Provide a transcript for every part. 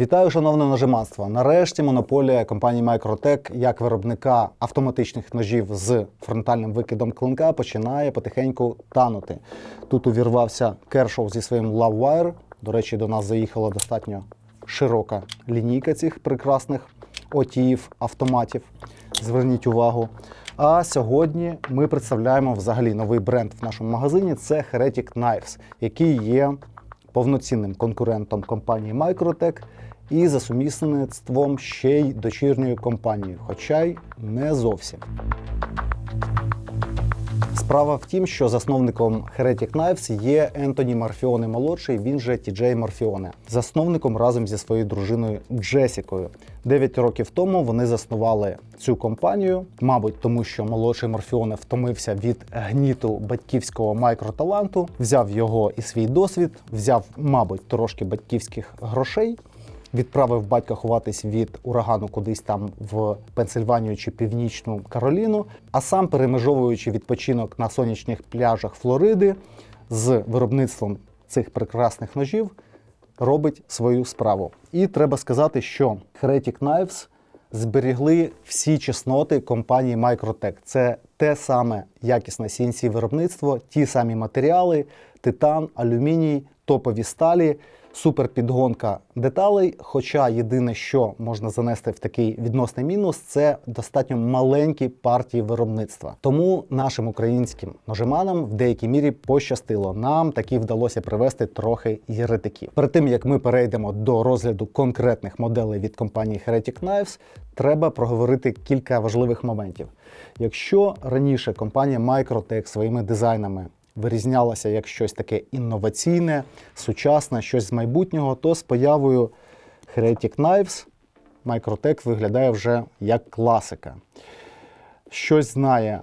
Вітаю, шановне нажиманство. Нарешті монополія компанії Microtech як виробника автоматичних ножів з фронтальним викидом клинка починає потихеньку танути. Тут увірвався Kershaw зі своїм Lovewire. До речі, до нас заїхала достатньо широка лінійка цих прекрасних отіїв автоматів. Зверніть увагу. А сьогодні ми представляємо взагалі новий бренд в нашому магазині. Це Heretic Knives, який є повноцінним конкурентом компанії Microtech і за сумісництвом ще й дочірньою компанією, хоча й не зовсім. Справа в тім, що засновником Heretic Knives є Ентоні Марфіоне молодший, він же Тіджей Марфіоне, засновником разом зі своєю дружиною Джесікою. Дев'ять років тому вони заснували цю компанію, мабуть, тому що молодший Морфіоне втомився від гніту батьківського майкроталанту, взяв його і свій досвід, взяв, мабуть, трошки батьківських грошей. Відправив батька ховатись від урагану кудись там в Пенсильванію чи Північну Кароліну, а сам перемежовуючи відпочинок на сонячних пляжах Флориди з виробництвом цих прекрасних ножів, робить свою справу. І треба сказати, що Heretic Knives зберігли всі чесноти компанії Microtech. Це те саме якісне CNC виробництво, ті самі матеріали, титан, алюміній, топові сталі, суперпідгонка деталей. Хоча єдине, що можна занести в такий відносний мінус, це достатньо маленькі партії виробництва. Тому нашим українським ножеманам в деякій мірі пощастило. Нам таки вдалося привести трохи єретиків. Перед тим як ми перейдемо до розгляду конкретних моделей від компанії Heretic Knives, треба проговорити кілька важливих моментів. Якщо раніше компанія Microtech своїми дизайнами вирізнялася як щось таке інноваційне, сучасне, щось з майбутнього, то з появою Heretic Knives Microtech виглядає вже як класика. Щось знає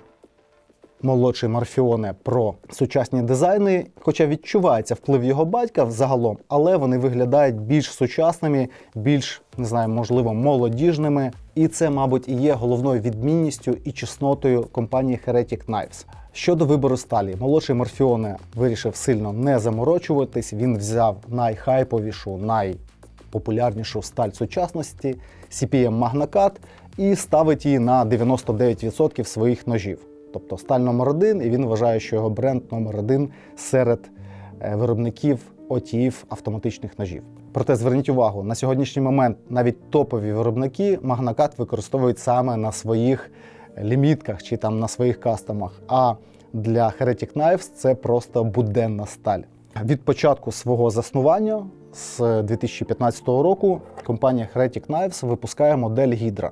молодший Морфіоне про сучасні дизайни, хоча відчувається вплив його батька взагалом, але вони виглядають більш сучасними, більш не знаю, можливо, молодіжними. І це, мабуть, і є головною відмінністю і чеснотою компанії Heretic Knives. Щодо вибору сталі, молодший Морфіоне вирішив сильно не заморочуватись. Він взяв найхайповішу, найпопулярнішу сталь сучасності CPM Magnacat і ставить її на 99% своїх ножів. Тобто сталь номер один, і він вважає, що його бренд номер один серед е, виробників отіїв автоматичних ножів. Проте зверніть увагу, на сьогоднішній момент навіть топові виробники Magnacat використовують саме на своїх лімітках чи там на своїх кастомах. А для Heretic Knives це просто буденна сталь. Від початку свого заснування з 2015 року компанія Heretic Knives випускає модель Hydra.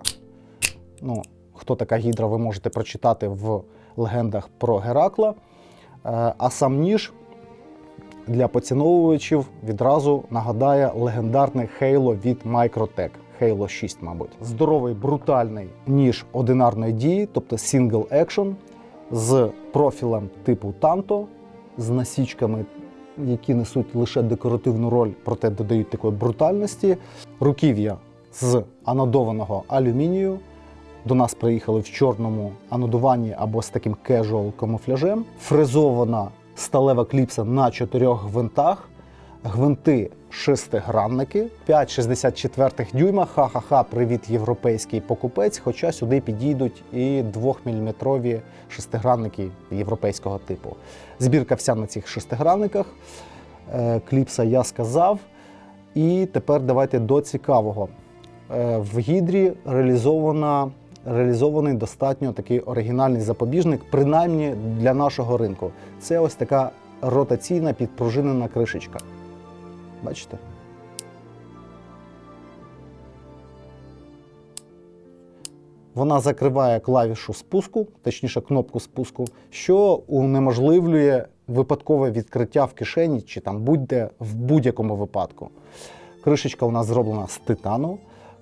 Ну, хто така гідра, ви можете прочитати в легендах про Геракла. Е, А сам ніж для поціновувачів відразу нагадає легендарний Halo від Microtech. Halo 6, мабуть. Здоровий брутальний ніж одинарної дії, тобто single action, з профілем типу Танто, з насічками, які несуть лише декоративну роль, проте додають такої брутальності. Руків'я з анодованого алюмінію. До нас приїхали в чорному анодуванні або з таким casual камуфляжем. Фрезована сталева кліпса на чотирьох гвинтах. Гвинти шестигранники, 5,64 дюйма. Ха-ха-ха, привіт, європейський покупець. Хоча сюди підійдуть і 2-мм шестигранники європейського типу. Збірка вся на цих шестигранниках. Е, Кліпса я сказав. І тепер давайте до цікавого. Е, В гідрі реалізована, реалізований достатньо такий оригінальний запобіжник, принаймні для нашого ринку. Це ось така ротаційна підпружинена кришечка. Бачите? Вона закриває клавішу спуску, точніше кнопку спуску, що унеможливлює випадкове відкриття в кишені чи там будь-де в будь-якому випадку. Кришечка у нас зроблена з титану,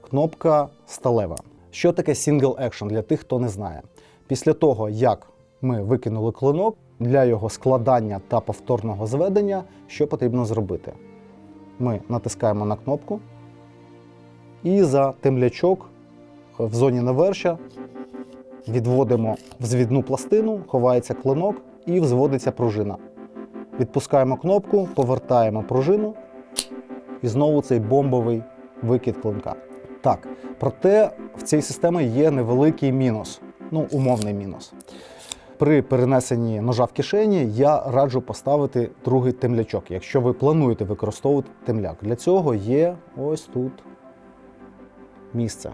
кнопка сталева. Що таке single action для тих, хто не знає? Після того, як ми викинули клинок, для його складання та повторного зведення, що потрібно зробити? Ми натискаємо на кнопку і за темлячок в зоні навершя відводимо взвідну пластину, ховається клинок і взводиться пружина. Відпускаємо кнопку, повертаємо пружину, і знову цей бомбовий викид клинка. Так, проте в цій системі є невеликий мінус, ну, умовний мінус. При перенесенні ножа в кишені я раджу поставити другий темлячок, якщо ви плануєте використовувати темляк. Для цього є ось тут місце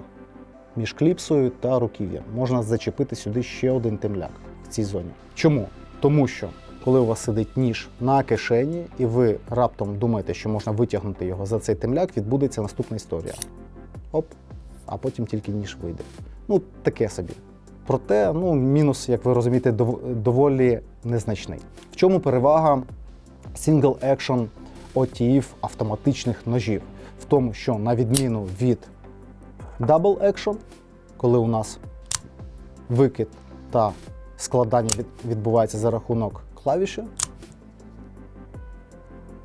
між кліпсою та руків'ям. Можна зачепити сюди ще один темляк в цій зоні. Чому? Тому що коли у вас сидить ніж на кишені, і ви раптом думаєте, що можна витягнути його за цей темляк, відбудеться наступна історія. Оп, а потім тільки ніж вийде. Ну, таке собі. Проте, ну, мінус, як ви розумієте, доволі незначний. В чому перевага Single Action OTF автоматичних ножів? В тому, що на відміну від Double Action, коли у нас викид та складання відбувається за рахунок клавіші,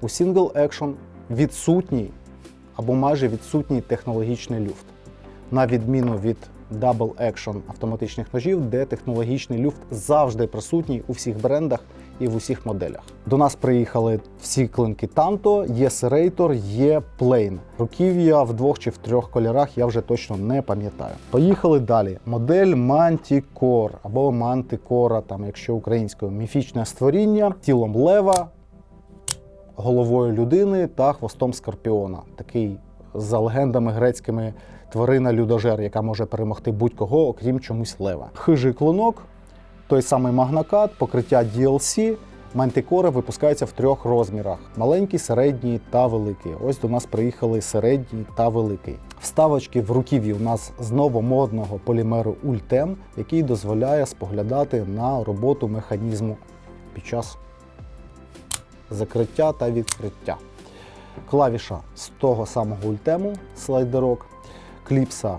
у Single Action відсутній або майже відсутній технологічний люфт, на відміну від Double Action автоматичних ножів, де технологічний люфт завжди присутній у всіх брендах і в усіх моделях. До нас приїхали всі клинки Tanto, є Serrator, є Plain. Руків'я в двох чи в трьох кольорах я вже точно не пам'ятаю. Поїхали далі. Модель Manticore або Manticore, там, якщо українською, міфічне створіння, тілом лева, головою людини та хвостом скорпіона. Такий за легендами грецькими тварина людожер, яка може перемогти будь-кого, окрім чомусь лева. Хижий клинок, той самий магнакат, покриття DLC. Мантикори випускаються в трьох розмірах: маленький, середній та великий. Ось до нас приїхали середній та великий. Вставочки в руків'ї у нас з новомодного полімеру Ultem, який дозволяє споглядати на роботу механізму під час закриття та відкриття. Клавіша з того самого ультему слайдерок, кліпса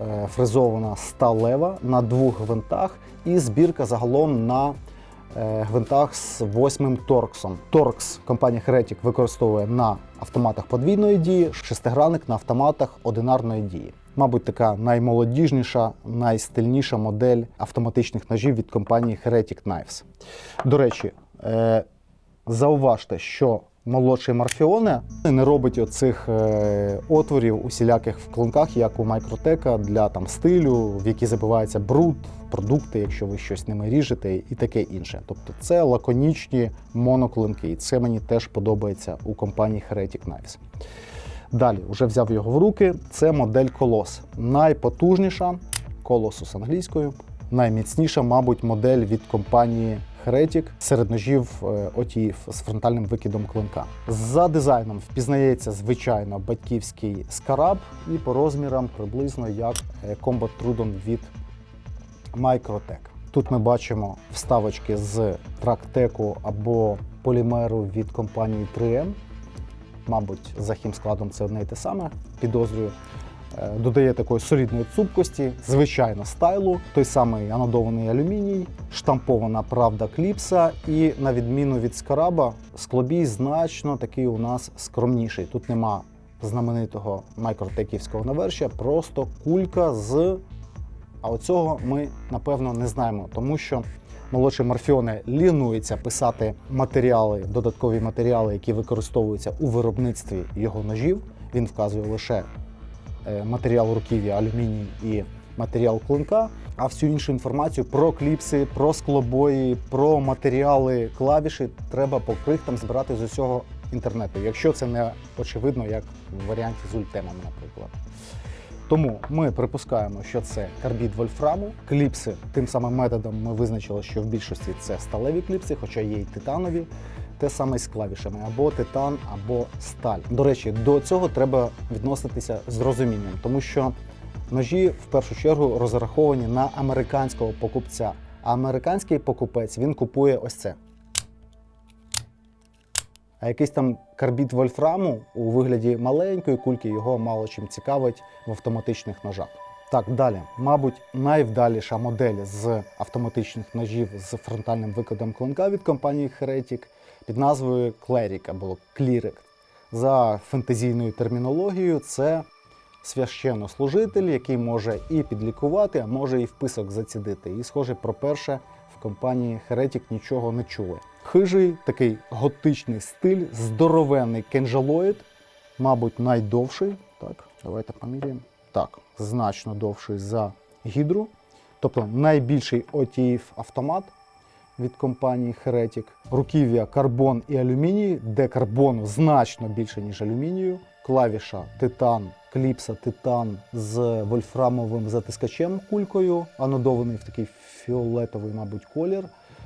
е, фрезована сталева на двох гвинтах і збірка загалом на е, гвинтах з восьмим торксом. Торкс компанія Heretic використовує на автоматах подвійної дії, шестигранник на автоматах одинарної дії. Мабуть, така наймолодіжніша, найстильніша модель автоматичних ножів від компанії Heretic Knives. До речі, е, зауважте, що молодший Марфіоне не робить оцих е, отворів усіляких в клинках, як у Майкротека для там стилю, в які забивається бруд, продукти, якщо ви щось ними ріжете, і таке інше. Тобто це лаконічні моноклинки, і це мені теж подобається у компанії Heretic Knives. Далі, вже взяв його в руки. Це модель Колос. Найпотужніша Колосус англійською. Найміцніша, мабуть, модель від компанії Heretic серед ножів е, OTF з фронтальним викидом клинка. За дизайном впізнається звичайно батьківський скараб і по розмірам приблизно як е, Combat Trudon від Microtech. Тут ми бачимо вставочки з трактеку або полімеру від компанії 3M. Мабуть, за хімскладом це одне й те саме, підозрюю. Е, Додає такої солідної цупкості, звичайно, стайлу, той самий анодований алюміній, штампована правда кліпса, і на відміну від скараба, склобій значно такий у нас скромніший. Тут нема знаменитого майкротеківського навершя, просто кулька з. А оцього ми напевно не знаємо, тому що молодший Морфіоне лінується писати матеріали, додаткові матеріали, які використовуються у виробництві його ножів. Він вказує лише матеріал руків'я, алюміній і матеріал клинка. А всю іншу інформацію про кліпси, про склобої, про матеріали клавіші треба по крихтам збирати з усього інтернету, якщо це не очевидно, як в варіанті з ультемами, наприклад. Тому ми припускаємо, що це карбід вольфраму. Кліпси тим самим методом ми визначили, що в більшості це сталеві кліпси, хоча є й титанові. Те саме з клавішами або титан, або сталь. До речі, до цього треба відноситися з розумінням, тому що ножі в першу чергу розраховані на американського покупця. А американський покупець він купує ось це. А якийсь там карбід вольфраму у вигляді маленької кульки його мало чим цікавить в автоматичних ножах. Так, далі, мабуть, найвдаліша модель з автоматичних ножів з фронтальним викидом клинка від компанії Heretic під назвою Cleric або Cleric. За фентезійною термінологією, це священнослужитель, який може і підлікувати, а може і вписок зацідити. І, схоже, про перше в компанії Heretic нічого не чули. Хижий такий готичний стиль, здоровенний кенжалоїд, мабуть, найдовший, Так, давайте поміряємо. Так, значно довший за гідру. Тобто найбільший OTF автомат від компанії Heretic. Руків'я карбон і алюміній, де карбону значно більше, ніж алюмінію. Клавіша титан, кліпса титан з вольфрамовим затискачем кулькою, анодований в такий фіолетовий, мабуть, колір.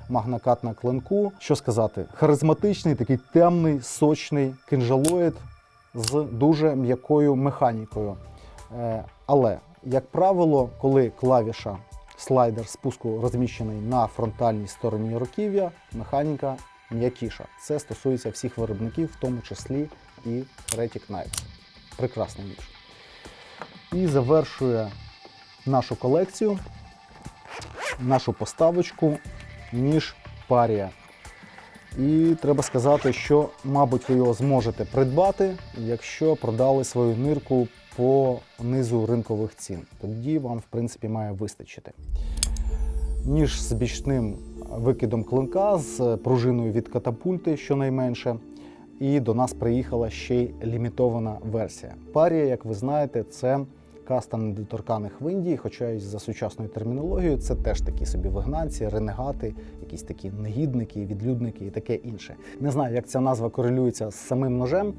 Магнакат на клинку. Що сказати? Харизматичний, такий темний, сочний кинжалоїд з дуже м'якою механікою. Е, Але, як правило, коли клавіша слайдер спуску розміщений на фронтальній стороні руків'я, механіка м'якіша. Це стосується всіх виробників, в тому числі і Heretic Knives. Прекрасний ніж. І завершує нашу колекцію, нашу поставочку ніж парія. І треба сказати, що, мабуть, ви його зможете придбати, якщо продали свою нирку по низу ринкових цін. Тоді вам, в принципі, має вистачити. Ніж з бічним викидом клинка, з пружиною від катапульти, щонайменше. І до нас приїхала ще й лімітована версія. Парія, як ви знаєте, це каста недоторканих в Індії, хоча й за сучасною термінологією це теж такі собі вигнанці, ренегати, якісь такі негідники, відлюдники і таке інше. Не знаю, як ця назва корелюється з самим ножем,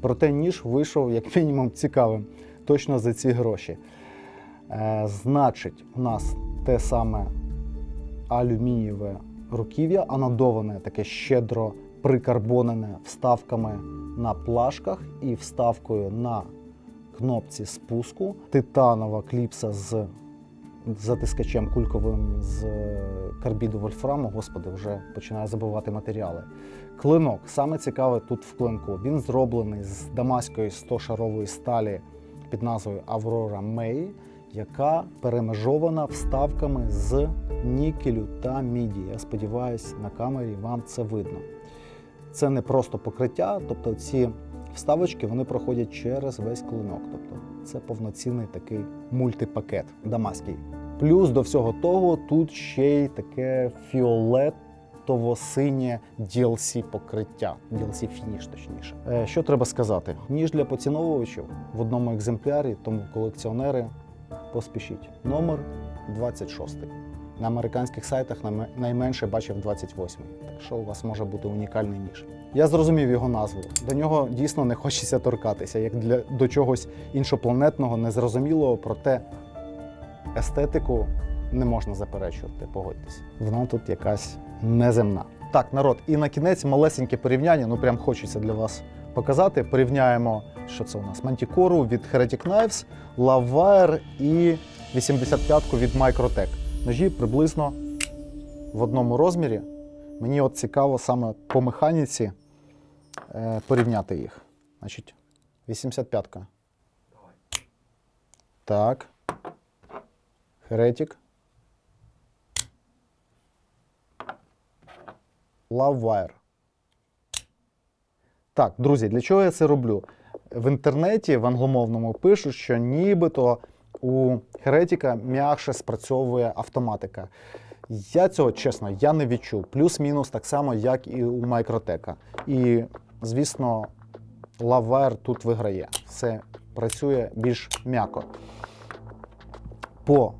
проте ніж вийшов як мінімум цікавим точно за ці гроші. Е, значить, у нас те саме алюмінієве руків'я, анодоване, таке щедро прикарбонене вставками на плашках і вставкою на кнопці спуску, титанова кліпса з затискачем кульковим з карбіду вольфраму. Господи, вже починаю забувати матеріали. Клинок саме цікаве тут в клинку. Він зроблений з дамаської 100-шарової сталі під назвою Аврора Мей, яка перемежована вставками з нікелю та міді. Я сподіваюся, на камері вам це видно. Це не просто покриття, тобто ці вставочки вони проходять через весь клинок. Тобто це повноцінний такий мультипакет дамаський. Плюс до всього того, тут ще й таке фіолетово-синє DLC покриття, DLC фініш точніше. Е, Що треба сказати? Ніж для поціновувачів в одному екземплярі, тому колекціонери поспішіть. Номер 26. На американських сайтах найме- найменше бачив 28. Так що у вас може бути унікальний ніж. Я зрозумів його назву. До нього дійсно не хочеться торкатися, як для до чогось іншопланетного, незрозумілого, проте естетику не можна заперечувати, погодьтесь. Вона тут якась неземна. Так, народ, і на кінець малесеньке порівняння, ну прям хочеться для вас показати. Порівняємо, що це у нас Мантікору від Heretic Knives, Lavwire і 85-ку від Microtech. Ножі приблизно в одному розмірі. Мені от цікаво саме по механіці е, порівняти їх. Значить, 85-ка. Так. Heretic. Lavwire. Так, друзі, для чого я це роблю? В інтернеті в англомовному пишуть, що нібито у Heretic м'якше спрацьовує автоматика. Я цього, чесно, я не відчув. Плюс-мінус так само, як і у Microtech. І, звісно, Lavwire тут виграє. Все працює більш м'яко. По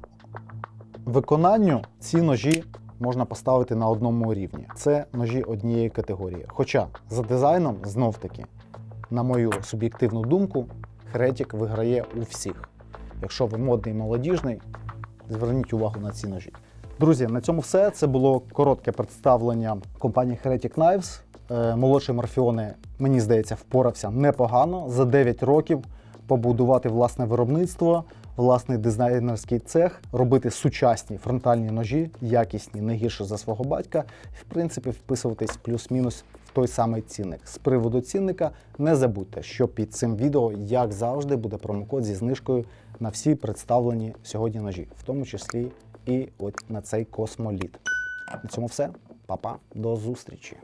виконанню ці ножі можна поставити на одному рівні. Це ножі однієї категорії. Хоча за дизайном, знов-таки, на мою суб'єктивну думку, Heretic виграє у всіх. Якщо ви модний і молодіжний, зверніть увагу на ці ножі. Друзі, на цьому все. Це було коротке представлення компанії Heretic Knives. Е, Молодший Морфіоне, мені здається, впорався непогано. За 9 років побудувати власне виробництво, власний дизайнерський цех, робити сучасні фронтальні ножі, якісні, не гірше за свого батька, і в принципі вписуватись плюс-мінус в той самий цінник. З приводу цінника не забудьте, що під цим відео, як завжди, буде промокод зі знижкою на всі представлені сьогодні ножі, в тому числі і от на цей космоліт. На цьому все. Па-па, до зустрічі!